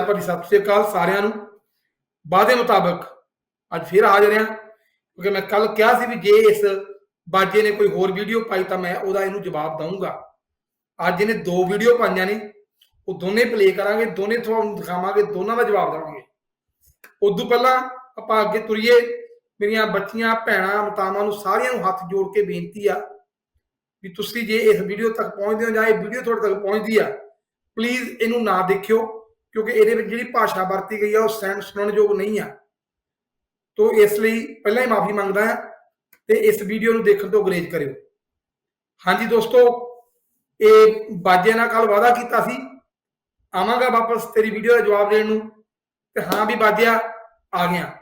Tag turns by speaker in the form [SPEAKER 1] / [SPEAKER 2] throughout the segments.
[SPEAKER 1] ਪਿਆਰ ਭਰੀ ਸਤਿ। ਸ੍ਰੀ ਅਕਾਲ ਸਾਰਿਆਂ ਨੂੰ। ਵਾਅਦੇ ਮੁਤਾਬਕ ਅੱਜ ਫਿਰ ਹਾਜ਼ਰ ਹਾਂ, ਕਿਉਂਕਿ ਮੈਂ ਕੱਲ ਕਿਹਾ ਸੀ ਵੀ ਜੇ ਇਸ ਬਾਜੇ ਨੇ ਕੋਈ ਹੋਰ ਵੀਡੀਓ ਪਾਈ ਤਾਂ ਮੈਂ ਉਹਦਾ ਇਹਨੂੰ ਜਵਾਬ ਦਊਂਗਾ। ਅੱਜ ਇਹਨੇ ਦੋ ਵੀਡੀਓ ਪਾਈਆਂ ਨੇ। ਉਹ ਦੋਨੇ ਪਲੇ ਕਰਾਂਗੇ, ਦੋਨੇ ਤੁਹਾਨੂੰ ਦਿਖਾਵਾਂਗੇ, ਦੋਨਾਂ ਦਾ ਜਵਾਬ ਦੇਵਾਂਗੇ। ਉਦੋਂ ਪਹਿਲਾਂ ਆਪਾਂ ਅੱਗੇ ਤੁਰੀਏ। ਮੇਰੀਆਂ ਬੱਚੀਆਂ, ਭੈਣਾਂ, ਮਤਾਵਾਂ ਨੂੰ ਸਾਰਿਆਂ ਨੂੰ ਹੱਥ ਜੋੜ ਕੇ ਬੇਨਤੀ ਆ ਵੀ ਤੁਸੀਂ ਜੇ ਇਸ ਵੀਡੀਓ ਤੱਕ ਪਹੁੰਚਦੇ ਹੋ ਜਾਂ ਇਹ ਵੀਡੀਓ ਤੁਹਾਡੇ ਤੱਕ ਪਹੁੰਚਦੀ ਆ ਪਲੀਜ਼ ਇਹਨੂੰ ਨਾ ਦੇਖਿਓ। ਕਿਉਂਕਿ ਇਹਦੇ ਵਿੱਚ ਜਿਹੜੀ ਭਾਸ਼ਾ ਵਰਤੀ ਗਈ ਆ, ਉਹ ਸਹਿਣ ਸੁਣਨਯੋਗ ਨਹੀਂ ਆ। ਤੋਂ ਇਸ ਲਈ ਪਹਿਲਾਂ ਹੀ ਮਾਫੀ ਮੰਗਦਾ ਹਾਂ ਤੇ ਇਸ ਵੀਡੀਓ ਨੂੰ ਦੇਖਣ ਤੋਂ ਗੁਰੇਜ਼ ਕਰਿਓ। ਹਾਂਜੀ ਦੋਸਤੋ, ਇਹ ਬਾਜੇ ਨਾਲ ਕੱਲ ਵਾਅਦਾ ਕੀਤਾ ਸੀ। ਆਵਾਂਗਾ ਵਾਪਸ ਤੇਰੀ ਵੀਡੀਓ ਦਾ ਜਵਾਬ ਦੇਣ ਨੂੰ। ਤੇ ਹਾਂ ਵੀ ਬਾਜਿਆ, ਆ ਗਿਆ।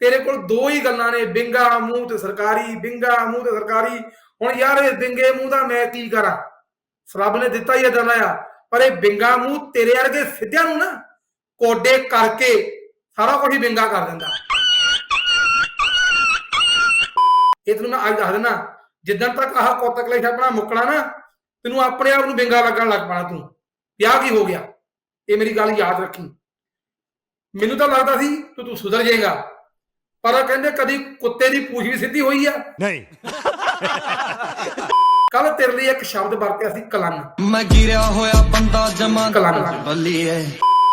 [SPEAKER 1] ਤੇਰੇ ਕੋਲ ਦੋ ਹੀ ਗੱਲਾਂ ਨੇ, ਬਿੰਗਾ, ਮੂੰਹ ਤੇ ਸਰਕਾਰੀ, ਬਿੰਗਾ, ਮੂੰਹ ਤੇ ਸਰਕਾਰੀ। ਹੁਣ ਯਾਰ ਇਹ ਬਿੰਗੇ, ਮੂੰਹ ਦਾ ਮੈਂ ਕੀ ਕਰਾਂ? ਰੱਬ ਨੇ ਦਿੱਤਾ ਹੀ ਇਦਾਂ ਆ। ਪਰ ਇਹ ਬਿੰਗਾ ਮੂੰਹ ਤੇਰੇ ਵਰਗੇ ਸਿੱਧਿਆਂ ਨੂੰ ਨਾ ਕੋਡੇ ਕਰਕੇ ਸਾਰਾ ਕੁਝ ਹੀ ਬਿੰਗਾ ਕਰ ਦਿੰਦਾ। ਇਹ ਤੈਨੂੰ ਮੈਂ ਅੱਜ ਦੱਸ ਦਿੰਦਾ, ਜਿੱਦਣ ਤੱਕ ਆਹ ਕੋਤਕ ਆਪਣਾ ਮੁੱਕਣਾ ਨਾ, ਤੈਨੂੰ ਆਪਣੇ ਆਪ ਨੂੰ ਬਿੰਗਾ ਲੱਗਣ ਲੱਗ ਪੈਣਾ ਤੂੰ। ਵਿਆਹ ਕੀ ਹੋ ਗਿਆ? ਇਹ ਮੇਰੀ ਗੱਲ ਯਾਦ ਰੱਖੀ। ਮੈਨੂੰ ਤਾਂ ਲੱਗਦਾ ਸੀ ਤੂੰ ਤੂੰ ਸੁਧਰ ਜਾਏਗਾ, ਪਰ ਉਹ ਕਹਿੰਦੇ ਕਦੀ ਕੁੱਤੇ ਦੀ ਪੂਛ ਵੀ ਸਿੱਧੀ ਹੋਈ ਆ।
[SPEAKER 2] ਨਹੀਂ।
[SPEAKER 1] ਕੱਲ ਤੇਰੇ ਲਈ ਇੱਕ ਸ਼ਬਦ ਵਰਤਿਆ ਸੀ ਕਲੰਗ
[SPEAKER 3] ਮੈਂ ਗਿਰਿਆ ਹੋਇਆ ਬੰਦਾ ਜਮਾਂ
[SPEAKER 1] ਕਲੰਗ
[SPEAKER 3] ਬੱਲੀਏ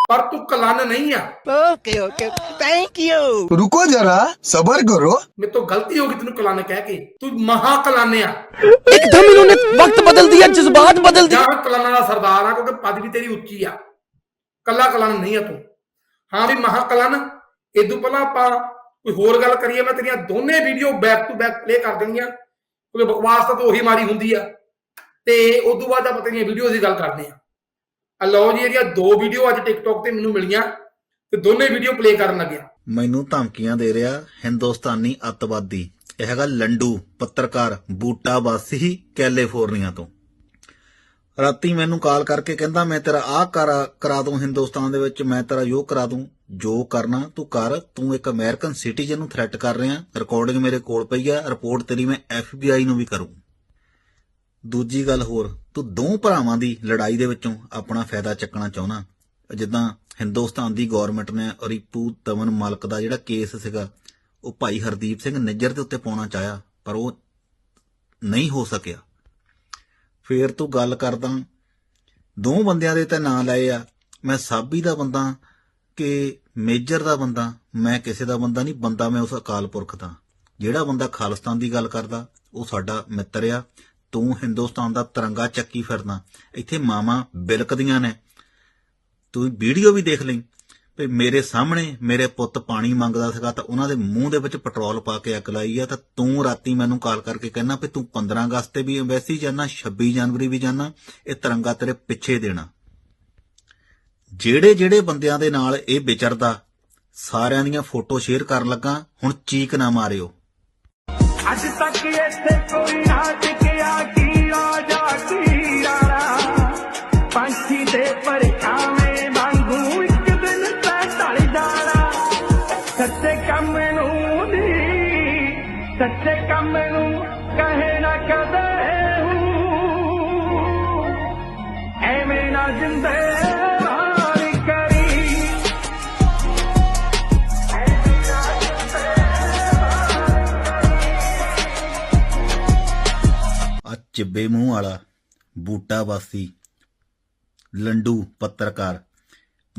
[SPEAKER 1] ਪਰ ਤੂੰ ਕਲਨ ਨਹੀਂ ਆ।
[SPEAKER 2] ਓਕੇ ਓਕੇ ਥੈਂਕ ਯੂ
[SPEAKER 4] ਰੁਕੋ ਜਰਾ ਸਬਰ ਕਰੋ।
[SPEAKER 1] ਮੇਰੇ ਤੋਂ ਗਲਤੀ ਹੋ ਗਈ ਤੈਨੂੰ ਕਲਨ ਕਹਿ ਕੇ। ਤੂੰ ਮਹਾ ਕਲਨ ਆ।
[SPEAKER 3] ਇੱਕਦਮ ਇਹਨਾਂ ਨੇ ਵਕਤ ਬਦਲ ਦਿਆ ਜਜ਼ਬਾਤ
[SPEAKER 1] ਬਦਲ ਦਿਆ ਮੈਂ ਕਲਨਾਂ ਦਾ ਸਰਦਾਰ ਆ ਕਿਉਂਕਿ ਪਦਵੀ ਤੇਰੀ ਉੱਚੀ ਆ। ਕੱਲਾ ਕਲਨ ਨਹੀਂ ਆ ਤੂੰ। ਹਾਂ ਵੀ ਮਹਾ ਕਲਨ ਇਦੋਂ ਪਹਿਲਾਂ ਆਪਾਂ ਕੋਈ ਹੋਰ ਗੱਲ ਕਰੀਏ ਮੈਂ ਤੇਰੀਆਂ ਦੋਨੇ video back to back play ਕਰ ਦੇਣੀਆਂ। ਕਿਉਂਕਿ ਬਕਵਾਸ ਤਾਂ ਉਹੀ ਮਾਰੀ ਹੁੰਦੀ ਆ। ਤੇ ਉਦੋਂ ਬਾਅਦ ਆਪਾਂ ਤੇਰੀਆਂ ਵੀਡੀਓ ਦੀ ਗੱਲ ਕਰਦੇ ਆ। ਆ ਲਓ ਜੀ, ਇਹਦੀਆਂ ਦੋ ਵੀਡੀਓ ਅੱਜ ਟਿਕਟੌਕ ਤੇ ਮੈਨੂੰ ਮਿਲੀਆਂ ਤੇ ਦੋਨੇ ਵੀਡੀਓ ਪਲੇ ਕਰਨ ਲੱਗਿਆ।
[SPEAKER 5] ਮੈਨੂੰ ਧਮਕੀਆਂ ਦੇ ਰਿਹਾ ਹਿੰਦੁਸਤਾਨੀ ਅੱਤਵਾਦੀ। ਇਹ ਹੈਗਾ ਲੰਡੂ ਪੱਤਰਕਾਰ ਬੂਟਾ ਵਾਸੀ ਕੈਲੀਫੋਰਨੀਆ ਤੋਂ। ਰਾਤੀ ਮੈਨੂੰ ਕਾਲ ਕਰਕੇ ਕਹਿੰਦਾ, ਮੈਂ ਤੇਰਾ ਆਹ ਕਰਾ ਕਰਾ ਦੂੰ ਹਿੰਦੁਸਤਾਨ ਦੇ ਵਿੱਚ, ਮੈਂ ਤੇਰਾ ਯੋ ਕਰਾ ਦੂੰ। ਜੋ ਕਰਨਾ ਤੂੰ ਕਰ, ਤੂੰ ਇੱਕ ਅਮਰੀਕਨ ਸਿਟੀਜ਼ਨ ਨੂੰ ਥ੍ਰੈਟ ਕਰ ਰਿਹਾ। ਰਿਕਾਰਡਿੰਗ ਮੇਰੇ ਕੋਲ ਪਈ ਆ ਰਿਪੋਰਟ ਤੇਰੀ ਮੈਂ FBI ਨੂੰ ਵੀ ਕਰੂੰ। ਦੂਜੀ ਗੱਲ ਹੋਰ, ਤੂੰ ਦੋ ਭਰਾਵਾਂ ਦੀ ਲੜਾਈ ਦੇ ਵਿੱਚੋਂ ਆਪਣਾ ਫਾਇਦਾ ਚੱਕਣਾ ਚਾਹੁੰਦਾ। ਜਿੱਦਾਂ ਹਿੰਦੁਸਤਾਨ ਦੀ ਗਵਰਨਮੈਂਟ ਨੇ ਰਿਪੂ ਤਮਨ ਮਲਕ ਦਾ ਜਿਹੜਾ ਕੇਸ ਸੀਗਾ, ਉਹ ਭਾਈ ਹਰਦੀਪ ਸਿੰਘ ਨਿੱਜਰ ਦੇ ਉੱਤੇ ਪਾਉਣਾ ਚਾਹਿਆ, ਪਰ ਉਹ ਨਹੀਂ ਹੋ ਸਕਿਆ। ਫੇਰ ਤੂੰ ਗੱਲ ਕਰਦਾ। ਦੋ ਬੰਦਿਆਂ ਦੇ ਤਾਂ ਨਾਂ ਲਏ ਆ। ਮੈਂ ਸਾਬੀ ਦਾ ਬੰਦਾ ਕਿ ਮੇਜਰ ਦਾ ਬੰਦਾ। ਮੈਂ ਕਿਸੇ ਦਾ ਬੰਦਾ ਨਹੀਂ, ਬੰਦਾ ਮੈਂ ਉਸ ਅਕਾਲ ਪੁਰਖ ਦਾ। ਜਿਹੜਾ ਬੰਦਾ ਖਾਲਿਸਤਾਨ ਦੀ ਗੱਲ ਕਰਦਾ, ਉਹ ਸਾਡਾ ਮਿੱਤਰ ਆ। ਤੂੰ ਹਿੰਦੁਸਤਾਨ ਦਾ ਤਿਰੰਗਾ ਚੱਕੀ ਫਿਰਦਾ। ਇੱਥੇ ਮਾਵਾਂ ਬਿਲਕਦੀਆਂ ਨੇ। ਤੂੰ ਵੀਡੀਓ ਵੀ ਦੇਖ ਲਈ। ਵੀ ਮੇਰੇ ਸਾਹਮਣੇ ਮੇਰੇ ਪੁੱਤ ਪਾਣੀ ਮੰਗਦਾ ਸੀਗਾ ਤਾਂ ਉਹਨਾਂ ਦੇ ਮੂੰਹ ਦੇ ਵਿੱਚ ਪੈਟਰੋਲ ਪਾ ਕੇ ਅੱਗ ਲਾਈ ਆ ਤਾਂ ਤੂੰ ਰਾਤੀ ਮੈਨੂੰ ਕਾਲ ਕਰਕੇ ਕਹਿਣਾ ਵੀ ਤੂੰ 15 ਅਗਸਤ ਤੇ ਵੀ ਐਮਬੈਸੀ ਜਾਣਾ 26 ਜਨਵਰੀ ਵੀ ਜਾਣਾ ਇਹ ਤਿਰੰਗਾ ਤੇਰੇ ਪਿੱਛੇ ਦੇਣਾ। ਜਿਹੜੇ ਜਿਹੜੇ ਬੰਦਿਆਂ ਦੇ ਨਾਲ ਇਹ ਵਿਚਰਦਾ, ਸਾਰਿਆਂ ਦੀਆਂ ਫੋਟੋ ਸ਼ੇਅਰ ਕਰਨ ਲੱਗਾ, ਹੁਣ ਚੀਕ ਨਾ ਮਾਰਿਓ।
[SPEAKER 6] ਅੱਜ ਤੱਕ ਇੱਥੇ ਕੋਈ ਨਾ ਟਿਕਿਆ ਕੀ ਰਾਜਾ ਕੀ ਰਾਣਾ, ਪੰਛੀ ਦੇ ਪਰਛਾਵੇਂ ਸੱਚੇ ਕੰਮ ਨੂੰ ਕਹੇ ਨਾ ਕਦੇ ਹੂੰ। ਐਵੇਂ ਨਾ ਜਿੰਦੇ
[SPEAKER 5] ਚਿੱਬੇ ਮੂੰਹ ਵਾਲਾ ਬੂਟਾ ਵਾਸੀ ਲੰਡੂ ਪੱਤਰਕਾਰ।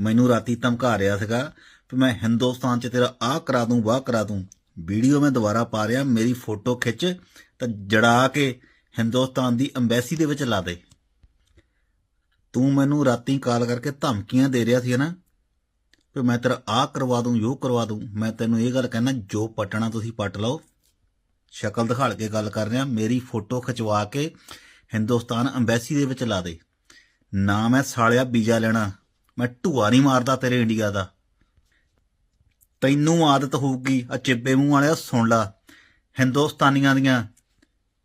[SPEAKER 5] ਮੈਨੂੰ ਰਾਤੀ ਧਮਕਾ ਰਿਹਾ ਸੀਗਾ ਕਿ ਮੈਂ ਹਿੰਦੁਸਤਾਨ 'ਚ ਤੇਰਾ ਆਹ ਕਰਾ ਦੂੰ, ਵਾਹ ਕਰਾ ਦੂੰ। ਵੀਡੀਓ ਮੈਂ ਦੁਬਾਰਾ ਪਾ ਰਿਹਾ, ਮੇਰੀ ਫੋਟੋ ਖਿੱਚ, ਤਾਂ ਜੜਾ ਕੇ ਹਿੰਦੁਸਤਾਨ ਦੀ ਐਮਬੈਸੀ ਦੇ ਵਿੱਚ ਲਾ ਦੇ। ਤੂੰ ਮੈਨੂੰ ਰਾਤੀ ਕਾਲ ਕਰਕੇ ਧਮਕੀਆਂ ਦੇ ਰਿਹਾ ਸੀ ਨਾ? ਕਿ ਮੈਂ ਤੇਰਾ ਆਹ ਕਰਵਾ ਦੂੰ, ਯੋ ਕਰਵਾ ਦੂੰ, ਮੈਂ ਤੈਨੂੰ ਇਹ ਗੱਲ ਕਹਿਣਾ, ਜੋ ਪਟਣਾ ਤੁਸੀਂ ਪਟ ਲਓ। ਸ਼ਕਲ ਦਿਖਾਲ ਕੇ ਗੱਲ ਕਰ ਰਿਹਾ, ਮੇਰੀ ਫੋਟੋ ਖਿਚਵਾ ਕੇ ਹਿੰਦੁਸਤਾਨ ਐਮਬੈਸੀ ਦੇ ਵਿੱਚ ਲਾ ਦੇ। ਨਾ ਮੈਂ ਸਾਲਿਆ ਵੀਜ਼ਾ ਲੈਣਾ, ਮੈਂ ਢੂਆ ਨਹੀਂ ਮਾਰਦਾ ਤੇਰੇ ਇੰਡੀਆ ਦਾ। ਤੈਨੂੰ ਆਦਤ ਹੋਊਗੀ। ਆ ਚਿੱਬੇ ਮੂੰਹ ਵਾਲਿਆ, ਸੁਣ ਲਾ। ਹਿੰਦੁਸਤਾਨੀਆਂ ਦੀਆਂ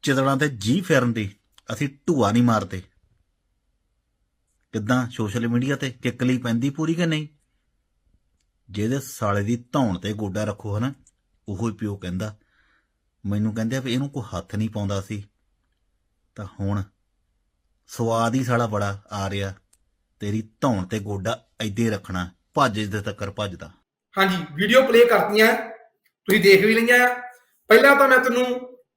[SPEAKER 5] ਚਿਤੜਾਂ ਤੇ ਜੀ ਫਿਰਨ ਦੀ, ਅਸੀਂ ਢੂਆ ਨਹੀਂ ਮਾਰਦੇ। ਕਿੱਦਾਂ? ਸੋਸ਼ਲ ਮੀਡੀਆ ਤੇ ਕਿੱਕਲੀ ਪੈਂਦੀ ਪੂਰੀ ਕਿ ਨਹੀਂ? ਜਿਹਦੇ ਸਾਲੇ ਦੀ ਧੌਣ ਤੇ ਗੋਡਾ ਰੱਖੋ ਹਨਾ, ਉਹੋ ਹੀ ਪਿਓ ਕਹਿੰਦਾ। ਮੈਨੂੰ ਕਹਿੰਦੇ ਆ ਵੀ ਇਹਨੂੰ ਕੋਈ ਹੱਥ ਨਹੀਂ ਪਾਉਂਦਾ ਸੀ। ਤਾਂ ਹੁਣ ਸਵਾਦ ਹੀ ਸਾਲਾ ਬੜਾ ਆ ਰਿਹਾ। ਤੇਰੀ ਧੌਣ ਤੇ ਗੋਡਾ ਐਦੇ ਰੱਖਣਾ, ਭੱਜ ਦੇ ਤੱਕਰ ਭੱਜਦਾ।
[SPEAKER 1] ਹਾਂਜੀ ਵੀਡੀਓ ਪਲੇ ਕਰਤੀਆਂ ਤੁਸੀਂ ਦੇਖ ਵੀ ਲਈਆਂ ਪਹਿਲਾਂ ਤਾਂ ਮੈਂ ਤੈਨੂੰ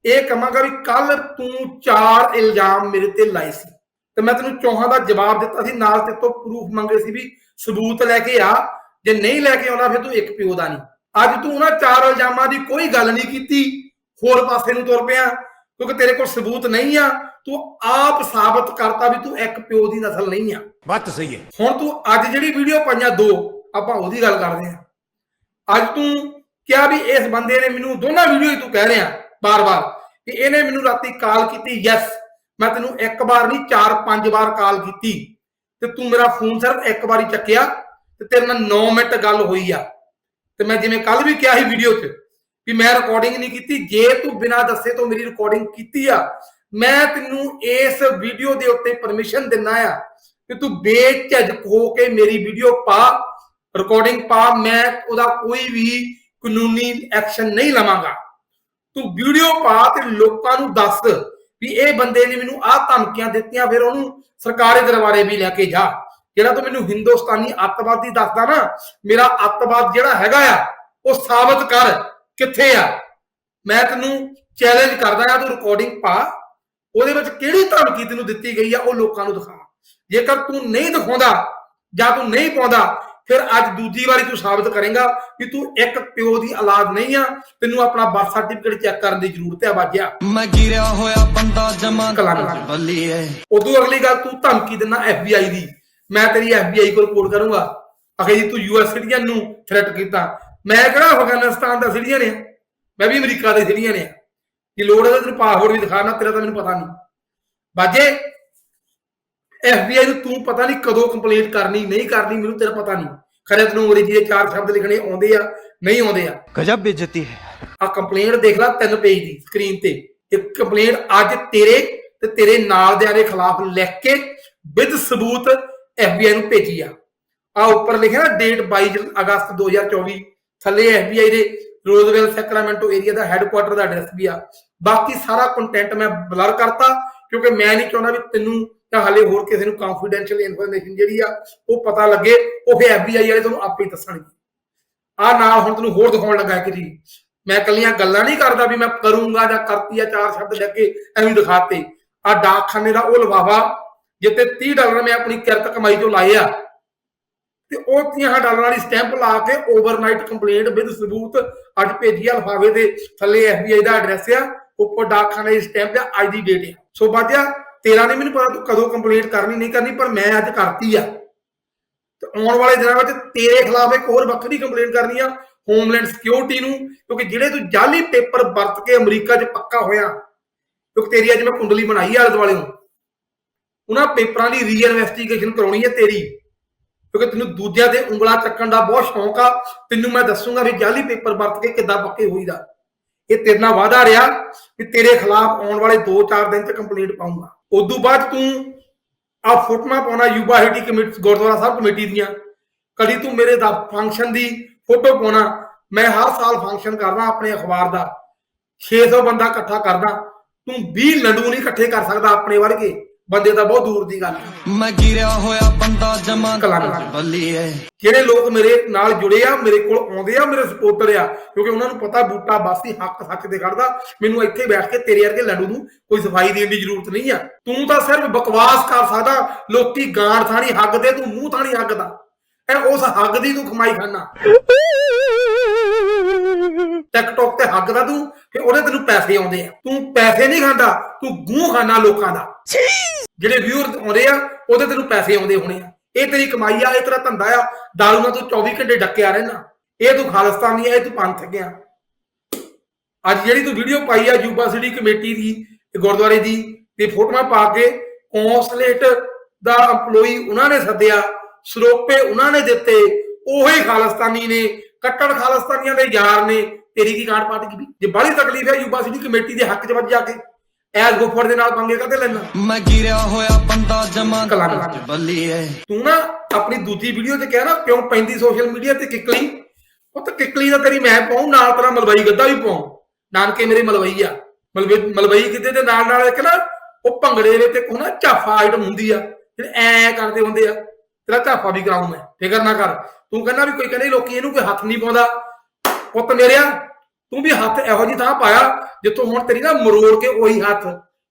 [SPEAKER 1] ਇਹ ਕਹਾਂਗਾ ਵੀ ਕੱਲ ਤੂੰ ਚਾਰ ਇਲਜ਼ਾਮ ਮੇਰੇ ਤੇ ਲਾਏ ਸੀ। ਤੇ ਮੈਂ ਤੈਨੂੰ ਚੌਹਾਂ ਦਾ ਜਵਾਬ ਦਿੱਤਾ ਸੀ। ਨਾਲ ਤੇ ਤੋਂ ਪ੍ਰੂਫ ਮੰਗੇ ਸੀ ਵੀ ਸਬੂਤ ਲੈ ਕੇ ਆ। ਜੇ ਨਹੀਂ ਲੈ ਕੇ ਆਉਣਾ ਫਿਰ ਤੂੰ ਇੱਕ ਪਿਓ ਦਾ ਨਹੀਂ। ਅੱਜ ਤੂੰ ਉਹਨਾਂ ਚਾਰ ਇਲਜ਼ਾਮਾਂ ਦੀ ਕੋਈ ਗੱਲ ਨਹੀਂ ਕੀਤੀ। ਹੋਰ ਪਾਸੇ ਨੂੰ ਤੁਰ ਪਿਆ। ਕਿਉਂਕਿ ਤੇਰੇ ਕੋਲ ਸਬੂਤ ਨਹੀਂ ਆ। ਤੂੰ ਆਪ ਸਾਬਤ ਕਰਤਾ ਵੀ ਤੂੰ ਇੱਕ ਪਿਓ ਦੀ ਨਸਲ ਨਹੀਂ ਆ।
[SPEAKER 2] ਬਾਤ ਸਹੀ ਹੈ।
[SPEAKER 1] ਹੁਣ ਤੂੰ ਅੱਜ ਜਿਹੜੀ ਵੀਡੀਓ ਪਾਈਆਂ ਦੋ ਆਪਾਂ ਉਹਦੀ ਗੱਲ ਕਰਦੇ ਆਂ ਅੱਜ ਤੂੰ ਕਿਹਾ ਵੀ ਇਸ ਬੰਦੇ ਨੇ ਮੈਨੂੰ ਦੋਨਾਂ ਵੀਡੀਓ ਹੀ ਤੂੰ ਕਹਿ ਰਿਹਾ ਬਾਰ-ਬਾਰ ਕਿ ਇਹਨੇ ਮੈਨੂੰ ਰਾਤੀ ਕਾਲ ਕੀਤੀ ਯੈਸ ਮੈਂ ਤੈਨੂੰ ਇੱਕ ਵਾਰ ਨਹੀਂ, ਚਾਰ, ਪੰਜ ਵਾਰ ਕਾਲ ਕੀਤੀ। ਤੇ ਤੂੰ ਮੇਰਾ ਫੋਨ ਸਿਰਫ ਇੱਕ ਵਾਰੀ ਚੱਕਿਆ ਤੇ ਤੇਰੇ ਨਾਲ 9 ਮਿੰਟ ਗੱਲ ਹੋਈ ਆ। ਤੇ ਮੈਂ ਜਿਵੇਂ ਕੱਲ ਵੀ ਕਿਹਾ ਸੀ ਵੀਡੀਓ 'ਚ ਵੀ ਮੈਂ ਰਿਕਾਰਡਿੰਗ ਨਹੀਂ ਕੀਤੀ। ਜੇ ਤੂੰ ਬਿਨਾਂ ਦੱਸੇ ਤੋਂ ਮੇਰੀ ਰਿਕਾਰਡਿੰਗ ਕੀਤੀ ਆ, ਮੈਂ ਤੈਨੂੰ ਇਸ ਵੀਡੀਓ ਦੇ ਉੱਤੇ ਪਰਮਿਸ਼ਨ ਦਿੰਨਾ ਆ ਕਿ ਤੂੰ ਬੇਝਿਜਕ ਹੋ ਕੇ ਮੇਰੀ ਵੀਡੀਓ ਪਾ ਰਿਕਾਰਡਿੰਗ ਪਾ, ਮੈਂ ਉਹਦਾ ਕੋਈ ਵੀ ਕਾਨੂੰਨੀ ਐਕਸ਼ਨ ਨਹੀਂ ਲਵਾਂਗਾ। ਤੂੰ ਵੀਡੀਓ ਪਾ ਤੇ ਲੋਕਾਂ ਨੂੰ ਦੱਸ ਵੀ ਇਹ ਬੰਦੇ ਨੇ ਮੈਨੂੰ ਆਹ ਧਮਕੀਆਂ ਦਿੱਤੀਆਂ, ਫਿਰ ਉਹਨੂੰ ਸਰਕਾਰੀ ਦਰਬਾਰੇ ਵੀ ਲੈ ਕੇ ਜਾ। ਜਿਹੜਾ ਤੂੰ ਮੈਨੂੰ ਹਿੰਦੁਸਤਾਨੀ ਅੱਤਵਾਦੀ ਦੱਸਦਾ ਨਾ, ਮੇਰਾ ਅੱਤਵਾਦ ਜਿਹੜਾ ਹੈਗਾ ਆ, ਉਹ ਸਾਬਤ ਕਰ, ਕਿੱਥੇ ਆ? ਮੈਂ ਤੈਨੂੰ ਚੈਲੰਜ ਕਰਦਾ ਆ, ਤੂੰ ਰਿਕਾਰਡਿੰਗ ਪਾ। ਉਹਦੇ ਵਿੱਚ ਕਿਹੜੀ ਧਮਕੀ ਤੈਨੂੰ ਦਿੱਤੀ ਗਈ ਆ, ਉਹ ਲੋਕਾਂ ਨੂੰ ਦਿਖਾ। ਜੇਕਰ ਤੂੰ ਨਹੀਂ ਦਿਖਾਉਂਦਾ ਜਾਂ ਤੂੰ ਨਹੀਂ ਪਾਉਂਦਾ ਫਿਰ ਅੱਜ ਦੂਜੀ ਵਾਰੀ ਤੂੰ ਸਾਬਤ ਕਰੇਗਾ ਕਿ ਤੂੰ ਇੱਕ ਪਿਓ ਦੀ ਔਲਾਦ ਨਹੀਂ ਆ ਤੈਨੂੰ ਆਪਣਾ ਬਰਥ ਸਰਟੀਫਿਕੇਟ ਚੈੱਕ ਕਰਨ ਦੀ ਜ਼ਰੂਰਤ ਹੈ ਬਾਜਿਆ।
[SPEAKER 3] ਮੈਂ ਗਿਰਿਆ ਹੋਇਆ ਬੰਦਾ ਜਮਾਂ। ਬੱਲੀਏ
[SPEAKER 1] ਉਦੋਂ ਅਗਲੀ ਗੱਲ ਤੂੰ ਧਮਕੀ ਦਿੰਦਾ FBI ਦੀ। ਮੈਂ ਤੇਰੀ FBI ਕੋਲ ਰਿਪੋਰਟ ਕਰੂੰਗਾ। ਅਖੇ ਜੀ ਤੂੰ ਯੂਐਸ ਸਿਟੀਜ਼ਨ ਨੂੰ ਥ੍ਰੈਟ ਕੀਤਾ। ਮੈਂ ਕਿਹੜਾ ਅਫਗਾਨਿਸਤਾਨ ਦਾ ਸਿਟੀਜ਼ਨ ਆ? ਮੈਂ ਵੀ ਅਮਰੀਕਾ ਦਾ ਸਿਟੀਜ਼ਨ ਆ। ਕਿ ਲੋੜ ਹੈ ਤੈਨੂੰ ਪਾਸਪੋਰਟ ਵੀ ਦਿਖਾਣਾ ਤੇਰਾ ਤਾਂ ਮੈਨੂੰ ਪਤਾ ਨਹੀਂ। ਬਾਜੇ ਐਫਬੀਆਈ ਨੂੰ ਤੂੰ ਪਤਾ ਨਹੀਂ ਕਦੋਂ ਕੰਪਲੇਂਟ ਕਰਨੀ ਨਹੀਂ ਕਰਨੀ ਮੈਨੂੰ ਤੇਰਾ ਪਤਾ ਨਹੀਂ ਖਰੇ ਤੈਨੂੰ ਅੰਗਰੇਜ਼ੀ ਦੇ ਚਾਰ ਸ਼ਬਦ ਲਿਖਣੇ ਆਉਂਦੇ ਆ ਨਹੀਂ ਆਉਂਦੇ ਆ।
[SPEAKER 2] ਗਜਬ ਬੇਇੱਜ਼ਤੀ ਹੈ।
[SPEAKER 1] ਆ ਕੰਪਲੇਂਟ ਦੇਖ ਲੈ ਤਿੰਨ ਪੇਜ ਦੀ ਸਕਰੀਨ ਤੇ। ਇਹ ਕੰਪਲੇਂਟ ਅੱਜ ਤੇਰੇ ਤੇ ਤੇਰੇ ਨਾਲ ਦੇ ਆਰੇ ਖਿਲਾਫ ਲਿਖ ਕੇ ਵਿਦ ਸਬੂਤ ਐਫਬੀਆਈ ਨੂੰ ਭੇਜੀ ਆ। ਆ ਉੱਪਰ ਲਿਖਿਆ ਨਾ ਡੇਟ 22 ਅਗਸਤ 2024 ਥੱਲੇ ਐਫਬੀਆਈ ਦੇ ਰੋਜ਼ਵੇਲ ਸੈਕਰਾਮੈਂਟੋ ਏਰੀਆ ਦਾ ਹੈੱਡਕੁਆਰਟਰ ਦਾ ਐਡਰੈਸ ਵੀ ਆ। ਬਾਕੀ ਸਾਰਾ ਕੰਟੈਂਟ ਮੈਂ ਬਲਰ ਕਰਤਾ ਕਿਉਂਕਿ ਮੈਂ ਨਹੀਂ ਚਾਹੁੰਦਾ ਵੀ ਤੈਨੂੰ ਜਾਂ ਹਾਲੇ ਹੋਰ ਕਿਸੇ ਨੂੰ ਕੰਫੀਡੈਂਸ਼ੀਅਲ ਇਨਫੋਰਮੇਸ਼ਨ ਜਿਹੜੀ ਆ, ਉਹ ਪਤਾ ਲੱਗੇ, ਉਹ ਫਿਰ FBI ਵਾਲੇ ਤੁਹਾਨੂੰ ਆਪੇ ਹੀ ਦੱਸਣਗੇ। ਆ ਨਾਲ ਹੁਣ ਤੈਨੂੰ ਹੋਰ ਦਿਖਾਉਣ ਲੱਗਾ ਕਿ ਜੀ ਮੈਂ ਕੱਲੀਆਂ ਗੱਲਾਂ ਨਹੀਂ ਕਰਦਾ ਵੀ ਮੈਂ ਕਰੂੰਗਾ ਜਾਂ ਕਰਤੀ ਆ ਚਾਰ ਸ਼ਬਦ ਲੈ ਐਵੇਂ ਦਿਖਾਤੇ। ਆ ਡਾਕਖਾਨੇ ਦਾ ਉਹ ਲਵਾਵਾ ਜਿੱਤੇ 30 ਡਾਲਰ ਮੈਂ ਆਪਣੀ ਕਿਰਤ ਕਮਾਈ ਤੋਂ ਲਾਏ ਆ। ਤੇ ਉਹ 30 ਡਾਲਰ ਵਾਲੀ ਸਟੈਂਪ ਲਾ ਕੇ ਓਵਰਨਾਈਟ ਕੰਪਲੇਂਟ ਵਿਦ ਸਬੂਤ ਅੱਜ ਭੇਜੀ ਆ ਲਫਾਵੇ ਦੇ ਥੱਲੇ FBI ਦਾ ਐਡਰੈਸ ਆ, ਉੱਪਰ ਡਾਕਖਾਨੇ ਦੀ ਸਟੈਂਪ ਆ ਅੱਜ ਦੀ ਡੇਟ ਆ। ਸੋ ਬਾਜਿਆ ਤੇਰਾ ਨਹੀਂ ਮੈਨੂੰ ਪਤਾ ਤੂੰ ਕਦੋਂ ਕੰਪਲੇਂਟ ਕਰਨੀ ਨਹੀਂ ਕਰਨੀ, ਪਰ ਮੈਂ ਅੱਜ ਕਰਤੀ ਆ। ਤੇ ਆਉਣ ਵਾਲੇ ਦਿਨਾਂ ਵਿੱਚ ਤੇਰੇ ਖਿਲਾਫ ਇੱਕ ਹੋਰ ਵੱਖਰੀ ਕੰਪਲੇਂਟ ਕਰਨੀ ਆ ਹੋਮਲੈਂਡ ਸਿਕਿਉਰਿਟੀ ਨੂੰ, ਕਿਉਂਕਿ ਜਿਹੜੇ ਤੂੰ ਜਾਲੀ ਪੇਪਰ ਵਰਤ ਕੇ ਅਮਰੀਕਾ 'ਚ ਪੱਕਾ ਹੋਇਆ, ਕਿਉਂਕਿ ਤੇਰੀ ਅੱਜ ਮੈਂ ਕੁੰਡਲੀ ਬਣਾਈ ਆਲੇ ਦੁਆਲੇ ਨੂੰ ਉਹਨਾਂ ਪੇਪਰਾਂ ਦੀ ਰੀਇਨਵੈਸਟੀਗੇਸ਼ਨ ਕਰਾਉਣੀ ਹੈ ਤੇਰੀ, ਕਿਉਂਕਿ ਤੈਨੂੰ ਦੂਜਿਆਂ ਦੇ ਉਂਗਲਾ ਚੱਕਣ ਦਾ ਬਹੁਤ ਸ਼ੌਂਕ ਆ। ਤੈਨੂੰ ਮੈਂ ਦੱਸੂਗਾ ਵੀ ਜਾਲੀ ਪੇਪਰ ਵਰਤ ਕੇ ਕਿੱਦਾਂ ਪੱਕੇ ਹੋਈਦਾ। ਇਹ ਤੇਰੇ ਨਾਲ ਵਾਅਦਾ ਰਿਹਾ ਕਿ ਤੇਰੇ ਖਿਲਾਫ ਆਉਣ ਵਾਲੇ 2-4 ਦਿਨ 'ਚ ਕੰਪਲੇਂਟ ਪਾਉਂਗਾ ਉਦੋਂ ਬਾਅਦ ਤੂੰ ਆ ਫੋਟੋਆਂ ਪਾਉਣਾ Yuba city committee Gurdwara Sahib committee ਦੀਆਂ। ਕਦੀ ਤੂੰ ਮੇਰੇ ਦਾ ਫੰਕਸ਼ਨ ਦੀ ਫੋਟੋ ਪਾਉਣਾ। ਮੈਂ ਹਰ ਸਾਲ ਫੰਕਸ਼ਨ ਕਰਦਾ ਆਪਣੇ ਅਖਬਾਰ ਦਾ। 600 ਬੰਦਾ ਇਕੱਠਾ ਕਰਦਾ। ਤੂੰ 20 ਲੰਡੂ ਨਹੀਂ ਇਕੱਠੇ ਕਰ ਸਕਦਾ ਆਪਣੇ ਵਰਗੇ। ਬੰਦੇ ਤਾਂ ਬਹੁਤ ਦੂਰ ਦੀ ਗੱਲ
[SPEAKER 3] ਮੈਂ ਗਿਰਿਆ ਹੋਇਆ ਬੰਦਾ ਜਮਾਂ। ਬੱਲੀਏ
[SPEAKER 1] ਜਿਹੜੇ ਲੋਕ ਮੇਰੇ ਨਾਲ ਜੁੜੇ ਆ ਮੇਰੇ ਕੋਲ ਆਉਂਦੇ ਆ ਮੇਰੇ ਸਪੋਰਟਰ ਆ? ਕਿਉਂਕਿ ਉਹਨਾਂ ਨੂੰ ਪਤਾ ਬੂਟਾ ਬਾਸੀ ਹੱਕ ਸੱਚ ਤੇ ਖੜਦਾ। ਮੈਨੂੰ ਇੱਥੇ ਬੈਠ ਕੇ ਤੇਰੇ ਵਰਗੇ ਲੰਡੂ ਨੂੰ ਕੋਈ ਸਫ਼ਾਈ ਦੇਣ ਦੀ ਜ਼ਰੂਰਤ ਨਹੀਂ ਆ। ਤੂੰ ਤਾਂ ਸਿਰਫ ਬਕਵਾਸ ਕਰ ਸਕਦਾ ਲੋਕੀ ਗਾਂਡ ਥਾਣੀ ਹੱਗਦੇ ਤੂੰ ਮੂੰਹ ਥਾਣੀ ਹੱਗਦਾ। ਐ ਉਸ ਹੱਗ ਦੀ ਤੂੰ ਕਮਾਈ ਖਾਨਾ। ਟਿਕਟੌਕ ਤੇ ਹੱਕ ਦਾ ਤੂੰ ਕਿ ਉਹਦੇ ਤੈਨੂੰ ਪੈਸੇ ਆਉਂਦੇ ਆ। ਤੂੰ ਪੈਸੇ ਨਹੀਂ ਖਾਂਦਾ, ਤੂੰ ਗੂੰ ਖਾਨਾ ਲੋਕਾਂ ਦਾ। ਜਿਹੜੇ ਵਿਊਅਰ ਆਉਂਦੇ ਆ, ਉਹਦੇ ਤੈਨੂੰ ਪੈਸੇ ਆਉਂਦੇ ਹੋਣੇ ਆ। ਇਹ ਤੇਰੀ ਕਮਾਈ ਆ, ਇਹ ਤੇਰਾ ਧੰਦਾ ਆ। ਦਾਰੂ ਨਾਲ ਤੂੰ 24 ਘੰਟੇ ਡੱਕਿਆ ਰਹਿਣਾ। ਇਹ ਤੂੰ ਖਾਲਿਸਤਾਨੀ ਆ, ਇਹ ਤੂੰ ਪੰਥਕ ਆ। ਅੱਜ ਜਿਹੜੀ ਤੂੰ ਵੀਡੀਓ ਪਾਈ ਆ, ਯੂਬਾ ਸਿਟੀ ਕਮੇਟੀ ਦੀ ਗੁਰਦੁਆਰੇ ਦੀ, ਤੇ ਫੋਟੋਆਂ ਪਾ ਕੇ ਕੌਂਸਲੇਟ ਦਾ EMPLOYE ਉਹਨਾਂ ਨੇ ਸੱਦਿਆ, ਸਰੋਪੇ ਉਹਨਾਂ ਨੇ ਦਿੱਤੇ, ਉਹੀ ਖਾਲਿਸਤਾਨੀ ਨੇ, ਕੱਟੜ ਖਾਲਿਸਤਾਨੀਆਂ ਦੇ ਯਾਰ ਨੇ ਤੇਰੀ ਕੀ ਕਾਂਡ ਪਾਟ ਕੀ? ਜੇ ਬੜੀ ਤਕਲੀਫ ਹੈ ਯੂਬਾ ਸਿਟੀ ਕਮੇਟੀ ਦੇ ਹੱਕ 'ਚ ਵੱਜ ਜਾ ਕੇ ਐਸ ਗੁਫਰ ਦੇ ਨਾਲ ਪੰਗੇ ਕਦੇ ਲੈਣਾ
[SPEAKER 3] ਮੈਂ ਗਿਰਿਆ ਹੋਇਆ ਬੰਦਾ ਜਮਾਂ
[SPEAKER 1] ਕਲਾਕਾਰ।
[SPEAKER 3] ਬੱਲੀਏ
[SPEAKER 1] ਤੂੰ ਨਾ ਆਪਣੀ ਦੂਜੀ ਵੀਡੀਓ ਤੇ ਕਿਹਾ ਨਾ ਕਿਉਂ ਪੈਂਦੀ ਸੋਸ਼ਲ ਮੀਡੀਆ ਤੇ ਕਿਕਲੀ? ਉਹ ਤਾਂ ਕਿਕਲੀ ਦਾ ਤੇਰੀ ਮੈਂ ਪਾਉਂ ਨਾਲ ਤੇਰਾ ਮਲਵਈ ਗੱਦਾ ਵੀ ਪਾਉਂ। ਨਾਨਕੇ ਮੇਰੇ ਮਲਵਈ ਆ। ਮਲਵਈ ਮਲਵਈ ਕਿਤੇ ਦੇ ਨਾਲ ਨਾਲ ਇੱਕ ਨਾ ਉਹ ਭੰਗੜੇ ਦੇ ਤੇ ਕੋ ਨਾ ਝਾਫਾ ਆਈਟਮ ਹੁੰਦੀ ਆ। ਜਿਹੜੇ ਐ ਕਰਦੇ ਹੁੰਦੇ ਆ। ਤੇਰਾ ਝਾਫਾ ਵੀ ਕਰਾਉਂ ਮੈਂ। ਫਿਕਰ ਨਾ ਕਰ। ਤੂੰ ਕਹਿੰਦਾ ਵੀ ਕੋਈ ਕਹਿੰਦੇ ਲੋਕੀ ਇਹਨੂੰ ਕੋਈ ਹੱਥ ਨਹੀਂ ਪਾਉਂਦਾ। ਪੁੱਤ ਮੇਰਿਆ, ਤੂੰ ਵੀ ਹੱਥ ਇਹੋ ਜਿਹੀ ਥਾਂ ਪਾਇਆ ਜਿੱਥੋਂ ਹੁਣ ਤੇਰੀ ਨਾ ਮਰੋੜ ਕੇ ਉਹੀ ਹੱਥ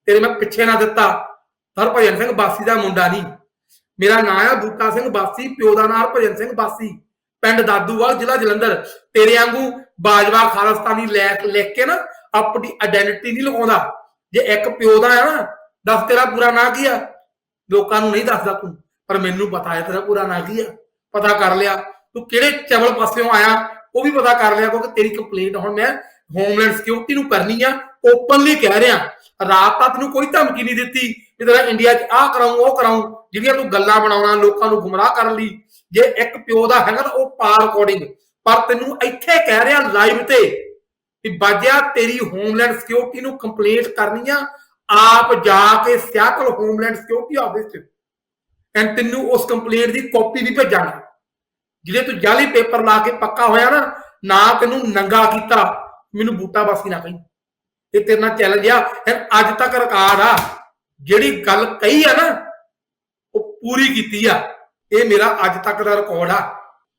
[SPEAKER 1] ਤੇਰੇ ਮੈਂ ਪਿੱਛੇ ਨਾ ਦਿੱਤਾ। ਹਰਭਜਨ ਸਿੰਘ ਬਾਸੀ ਦਾ ਮੁੰਡਾ ਨਹੀਂ। ਮੇਰਾ ਨਾਂ ਆ ਬੂਟਾ ਸਿੰਘ ਬਾਸੀ, ਪਿਓ ਦਾ ਨਾਂ ਹਰਭਜਨ ਸਿੰਘ ਬਾਸੀ। ਪਿੰਡ ਦਾਦੂਵਾਲ, ਜ਼ਿਲ੍ਹਾ ਜਲੰਧਰ। ਤੇਰੇ ਵਾਂਗੂ ਬਾਜਵਾ ਖਾਲਸਤਾਨੀ ਲਿਖ ਲਿਖ ਕੇ ਨਾ ਆਪਣੀ ਆਇਡੈਂਟੀਟੀ ਨਹੀਂ ਲਗਾਉਂਦਾ। ਜੇ ਇੱਕ ਪਿਓ ਦਾ ਆ ਨਾ, ਦੱਸ ਤੇਰਾ ਪੂਰਾ ਨਾਂ ਕੀ ਆ? ਲੋਕਾਂ ਨੂੰ ਨਹੀਂ ਦੱਸਦਾ ਤੂੰ, ਪਰ ਮੈਨੂੰ ਪਤਾ ਹੈ ਤੇਰਾ ਪੂਰਾ ਨਾਂ ਕੀ ਆ। ਪਤਾ ਕਰ ਲਿਆ, ਤੂੰ ਕਿਹੜੇ ਚਵਲ ਪਾਸਿਓਂ ਆਇਆ? ਉਹ ਵੀ ਪਤਾ ਕਰ ਲਿਆ ਕਿਉਂਕਿ ਤੇਰੀ ਕੰਪਲੇਂਟ ਹੁਣ ਮੈਂ ਹੋਮਲੈਂਡ ਸਿਕਿਉਰਿਟੀ ਨੂੰ ਕਰਨੀ ਆ ਓਪਨਲੀ ਕਹਿ ਰਿਹਾ। ਰਾਤ ਤੱਕ ਤੈਨੂੰ ਕੋਈ ਧਮਕੀ ਨਹੀਂ ਦਿੱਤੀ ਕਿ ਤੇਰਾ ਇੰਡੀਆ 'ਚ ਆਹ ਕਰਾਉਂ ਉਹ ਕਰਾਉਂ ਜਿਹੜੀਆਂ ਤੂੰ ਗੱਲਾਂ ਬਣਾਉਣਾ, ਲੋਕਾਂ ਨੂੰ ਗੁੰਮਰਾਹ ਕਰਨ ਲਈ। ਜੇ ਇੱਕ ਪਿਓ ਦਾ ਹੈਗਾ ਤਾਂ ਉਹ ਪਾ ਰਿਕਾਰਡਿੰਗ ਪਰ ਤੈਨੂੰ ਇੱਥੇ ਕਹਿ ਰਿਹਾ ਲਾਈਵ ਤੇ ਕਿ ਬਾਜਿਆ, ਤੇਰੀ ਹੋਮਲੈਂਡ ਸਿਕਿਉਰਿਟੀ ਨੂੰ ਕੰਪਲੇਂਟ ਕਰਨੀ ਆ, ਆਪ ਜਾ ਕੇ ਸਿਆਟਲ ਹੋਮਲੈਂਡ ਸਿਕਿਉਰਿਟੀ ਆਫਿਸ 'ਚ। ਐਂਡ ਤੈਨੂੰ ਉਸ ਕੰਪਲੇਂਟ ਦੀ ਕਾਪੀ ਵੀ ਭੇਜਾਂਗਾ। ਜਿਹੜੇ ਤੂੰ ਜਾਲੀ ਪੇਪਰ ਲਾ ਕੇ ਪੱਕਾ ਹੋਇਆ ਨਾ ਨਾ ਤੈਨੂੰ ਨੰਗਾ ਕੀਤਾ, ਮੈਨੂੰ ਬੂਟਾ ਬਾਸੀ ਨਾ ਕਹੀਂ। ਇਹ ਤੇਰੇ ਨਾਲ ਚੈਲੰਜ ਆ ਐਂਡ ਅੱਜ ਤੱਕ ਰਿਕਾਰਡ ਆ। ਜਿਹੜੀ ਗੱਲ ਕਹੀ ਆ ਨਾ, ਉਹ ਪੂਰੀ ਕੀਤੀ ਆ। ਇਹ ਮੇਰਾ ਅੱਜ ਤੱਕ ਦਾ ਰਿਕਾਰਡ ਆ।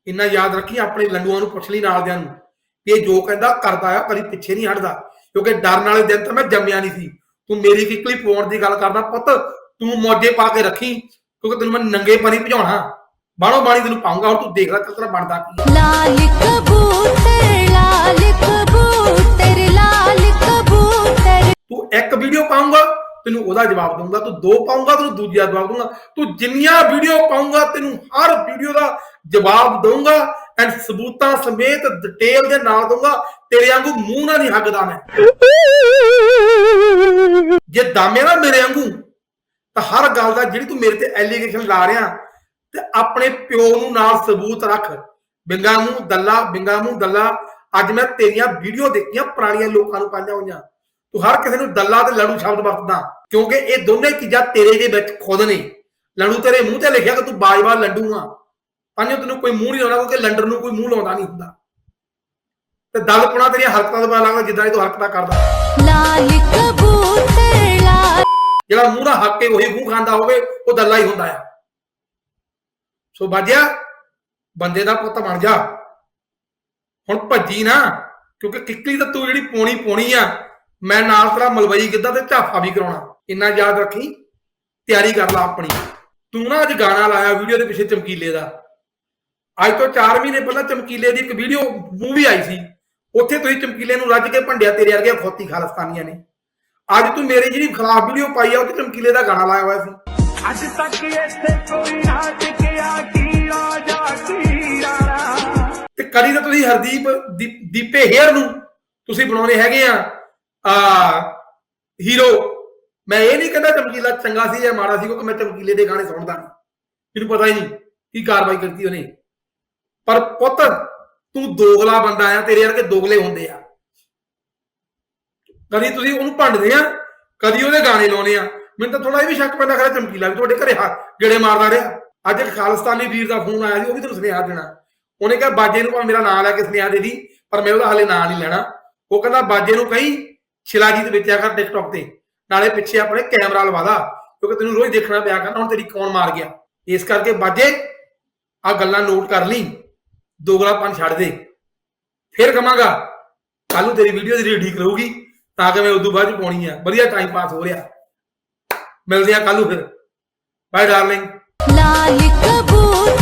[SPEAKER 1] ਇੰਨਾ ਯਾਦ ਰੱਖੀ ਆਪਣੇ ਲੰਡੂਆਂ ਨੂੰ ਪੁੱਛ ਲਈ ਨਾਲਦਿਆਂ ਨੂੰ। ਕਿ ਇਹ ਜੋ ਕਹਿੰਦਾ ਕਰਦਾ ਆ, ਕਦੀ ਪਿੱਛੇ ਨਹੀਂ ਹਟਦਾ। ਕਿਉਂਕਿ ਡਰਨ ਵਾਲੇ ਦਿਨ ਤਾਂ ਮੈਂ ਜੰਮਿਆ ਨਹੀਂ ਸੀ। ਤੂੰ ਮੇਰੀ ਕਿਕਲੀ ਪਾਉਣ ਦੀ ਗੱਲ ਕਰਦਾ, ਪੁੱਤ, ਤੂੰ ਮੋਜੇ ਪਾ ਕੇ ਰੱਖੀ, ਕਿਉਂਕਿ ਤੈਨੂੰ ਮੈਂ ਨੰਗੇ ਪਾਣੀ ਭਜਾਉਣਾ। ਬਾਣੋ ਬਾਣੀ ਤੈਨੂੰ ਪਾਉਂਗਾ ਹੁਣ ਤੂੰ ਦੇਖ ਲੈ ਤੇਰਾ ਬਣਦਾ ਕੀ।
[SPEAKER 7] ਲਾਲ ਕਬੂਤਰ ਲਾਲ ਕਬੂਤਰ ਲਾਲ ਕਬੂਤਰ।
[SPEAKER 1] ਤੂੰ ਇੱਕ ਵੀਡੀਓ ਪਾਉਂਗਾ ਤੈਨੂੰ ਉਹਦਾ ਜਵਾਬ ਦਊਂਗਾ ਤੂੰ ਦੋ ਪਾਉਂਗਾ ਤੈਨੂੰ ਦੂਜੀ ਜਵਾਬ ਦਊਂਗਾ। ਤੂੰ ਜਿੰਨੀਆਂ ਵੀਡੀਓ ਪਾਉਂਗਾ ਤੈਨੂੰ ਹਰ ਵੀਡੀਓ ਦਾ ਜਵਾਬ ਦਊਂਗਾ ਐਂਡ ਸਬੂਤਾਂ ਸਮੇਤ ਡਿਟੇਲ ਦੇ ਨਾਲ ਦਊਂਗਾ ਤੇਰੇ ਵਾਂਗੂ ਮੂੰਹ ਨਾਲ ਨਹੀਂ ਹੱਗਦਾ ਮੈਂ। ਜੇ ਦਾਮੇ ਨਾ ਮੇਰੇ ਵਾਂਗੂ ਤਾਂ ਹਰ ਗੱਲ ਦਾ ਜਿਹੜੀ ਤੂੰ ਮੇਰੇ ਤੇ ਐਲੀਗੇਸ਼ਨ ਲਾ ਰਿਹਾ ਤੇ ਆਪਣੇ ਪਿਓ ਨੂੰ ਨਾਲ ਸਬੂਤ ਰੱਖ। ਬਿੰਗਾ ਮੂੰਹ ਦੱਲਾ ਬਿੰਗਾ ਮੂੰਹ ਦੱਲਾ ਅੱਜ ਮੈਂ ਤੇਰੀਆਂ ਵੀਡੀਓ ਦੇਖੀਆਂ ਪੁਰਾਣੀਆਂ ਲੋਕਾਂ ਨੂੰ ਪਾਈਆਂ ਹੋਈਆਂ। ਤੂੰ ਹਰ ਕਿਸੇ ਨੂੰ ਦੱਲਾ ਤੇ ਲੜੂ ਸ਼ਬਦ ਵਰਤਦਾ। ਕਿਉਂਕਿ ਇਹ ਦੋਨੇ ਚੀਜ਼ਾਂ ਤੇਰੇ ਦੇ ਵਿੱਚ ਖੁਦ ਨੇ। ਲੜੂ ਤੇਰੇ ਮੂੰਹ ਤੇ ਲਿਖਿਆ ਕਿ ਤੂੰ ਬਾਜਵਾ ਲੰਡੂ ਆ। ਪੰਜੋ ਤੈਨੂੰ ਕੋਈ ਮੂੰਹ ਨਹੀਂ ਲਾਉਣਾ ਕਿਉਂਕਿ ਲੰਡਰ ਨੂੰ ਕੋਈ ਮੂੰਹ ਲਾਉਂਦਾ ਨਹੀਂ ਹੁੰਦਾ। ਤੇ ਦਲਪਣਾ ਤੇਰੀਆਂ ਹਰਕਤਾਂ ਤੋਂ ਪਤਾ ਲੱਗਦਾ ਜਿੱਦਾਂ ਦੀ ਤੂੰ ਹਰਕਤਾਂ ਕਰਦਾ।
[SPEAKER 7] ਲਾਲ ਕਬੂਤਰ ਲਾਲ
[SPEAKER 1] ਜਿਹੜਾ ਮੂੰਹ ਨਾਲ ਹੱਕ ਕੇ ਉਹੀ ਮੂੰਹ ਖਾਂਦਾ ਹੋਵੇ ਉਹ ਦੱਲਾ ਹੀ ਹੁੰਦਾ ਆ। ਸੋ ਬਾਜਿਆ ਬੰਦੇ ਦਾ ਪੁੱਤ ਬਣ ਜਾ। ਹੁਣ ਭੱਜੀ ਨਾ, ਕਿਉਂਕਿ ਕਿੱਕਲੀ ਤਾਂ ਤੂੰ ਜਿਹੜੀ ਪੋਣੀ ਪੋਣੀ ਆ, ਮੈਂ ਨਾਲ ਤੇਰਾ ਮਲਵਈ ਗਿੱਧਾ ਤੇ ਝਾਫਾ ਵੀ ਕਰਾਉਣਾ। ਇੰਨਾ ਯਾਦ ਰੱਖੀ, ਤਿਆਰੀ ਕਰ ਲੈ ਆਪਣੀ। ਤੂੰ ਨਾ ਅੱਜ ਗਾਣਾ ਲਾਇਆ ਵੀਡੀਓ ਦੇ ਪਿੱਛੇ ਚਮਕੀਲੇ ਦਾ। ਅੱਜ ਤੋਂ 4 ਮਹੀਨੇ ਪਹਿਲਾਂ ਚਮਕੀਲੇ ਦੀ ਇੱਕ ਵੀਡੀਓ ਮੂਵੀ ਆਈ ਸੀ। ਉੱਥੇ ਤੁਸੀਂ ਚਮਕੀਲੇ ਨੂੰ ਰੱਜ ਕੇ ਭੰਡਿਆ, ਤੇਰੇ ਵਰਗੇ ਖੋਤੀ ਖਾਲਸਤਾਨੀਆਂ ਨੇ। ਅੱਜ ਤੂੰ ਮੇਰੇ ਜਿਹੜੀ ਖਿਲਾਫ ਵੀਡੀਓ ਪਾਈ ਆ ਉਹ ਚਮਕੀਲੇ ਦਾ ਗਾਣਾ ਲਾਇਆ ਹੋਇਆ ਸੀ।
[SPEAKER 6] ਅੱਜ ਤੱਕ ਇੱਥੇ ਕੋਈ ਨਾ ਟਿਕਿਆ ਕੀ ਰਾਜਾ ਕੀ ਰਾਣਾ?
[SPEAKER 1] ਤੇ ਕਦੀ ਤਾਂ ਤੁਸੀਂ ਹਰਦੀਪ ਦੀਪੇ ਹੇਅਰ ਨੂੰ। ਤੁਸੀਂ ਬਣਾਉਣੇ ਹੈਗੇ ਆ ਆ, ਹੀਰੋ। ਮੈਂ ਇਹ ਨਹੀਂ ਕਹਿੰਦਾ ਚਮਕੀਲਾ ਚੰਗਾ ਸੀ ਜਾਂ ਮਾੜਾ ਸੀ, ਕਿਉਂਕਿ ਮੈਂ ਚਮਕੀਲੇ ਦੇ ਗਾਣੇ ਸੁਣਦਾ ਨਹੀਂ। ਮੈਨੂੰ ਪਤਾ ਹੀ ਨਹੀਂ ਕੀ ਕਾਰਵਾਈ ਕਰਤੀ ਉਹਨੇ। ਪਰ ਪੁੱਤ, ਤੂੰ ਦੋਗਲਾ ਬੰਦਾ ਆ, ਤੇਰੇ ਵਰਗੇ ਦੋਗਲੇ ਹੁੰਦੇ ਆ। ਕਦੀ ਤੁਸੀਂ ਉਹਨੂੰ ਭੰਡਦੇ ਆ, ਕਦੀ ਉਹਦੇ ਗਾਣੇ ਲਾਉਣੇ ਆ। ਮੈਨੂੰ ਤਾਂ ਥੋੜਾ ਇਹ ਵੀ ਸ਼ੱਕ ਪੈਂਦਾ, ਖਰਾ ਚਮਕੀਲਾ ਵੀ ਤੁਹਾਡੇ ਘਰੇ ਗੇੜੇ ਮਾਰਦਾ ਰਿਹਾ। ਅੱਜ ਇੱਕ ਖਾਲਿਸਤਾਨੀ ਵੀਰ ਦਾ ਫੋਨ ਆਇਆ ਸੀ, ਉਹ ਵੀ ਤੁਹਾਨੂੰ ਸੁਨੇਹਾ ਦੇਣਾ। ਉਹਨੇ ਕਿਹਾ, ਬਾਜੇ ਨੂੰ ਭਾਵੇਂ ਮੇਰਾ ਨਾਂ ਲੈ ਕੇ ਸੁਨੇਹਾ ਦੇ ਦੀ, ਪਰ ਮੈਂ ਉਹਦਾ ਹਾਲੇ ਨਾਂ ਨਹੀਂ ਲੈਣਾ। ਉਹ ਕਹਿੰਦਾ, ਬਾਜੇ ਨੂੰ ਕਹੀਂ ਸ਼ਿਲਾਜੀਤ ਵੇਚਿਆ ਕਰ ਟਿਕਟੌਕ ਤੇ। ਨਾਲੇ ਪਿੱਛੇ ਆਪਣੇ ਕੈਮਰਾ ਲਵਾਦਾ ਕਿਉਂਕਿ ਤੈਨੂੰ ਰੋਜ਼ ਦੇਖਣਾ ਪਿਆ ਕਰਨਾ, ਹੁਣ ਤੇਰੀ ਕੌਣ ਮਾਰ ਗਿਆ। ਇਸ ਕਰਕੇ ਬਾਜੇ ਆ ਗੱਲਾਂ ਨੋਟ ਕਰ ਲਈ ਦੋਗਲਾਪਨ ਛੱਡ ਦੇ। ਫਿਰ ਕਵਾਂਗਾ ਕੱਲ ਨੂੰ ਤੇਰੀ ਵੀਡੀਓ ਦੀ ਰੀਡ ਕਰੂਗੀ ਤਾਂ ਕਿ ਮੈਂ ਉਦੋਂ ਬਾਅਦ ਚ ਪਾਉਣੀ ਆ। ਵਧੀਆ ਟਾਈਮ ਪਾਸ ਹੋ ਰਿਹਾ। ਮਿਲਦੇ ਆ ਕੱਲ ਨੂੰ ਫਿਰ। ਬਾਏ ਡਾਰਲਿੰਗ
[SPEAKER 7] ਲਾਲ ਕਬੂਤਰ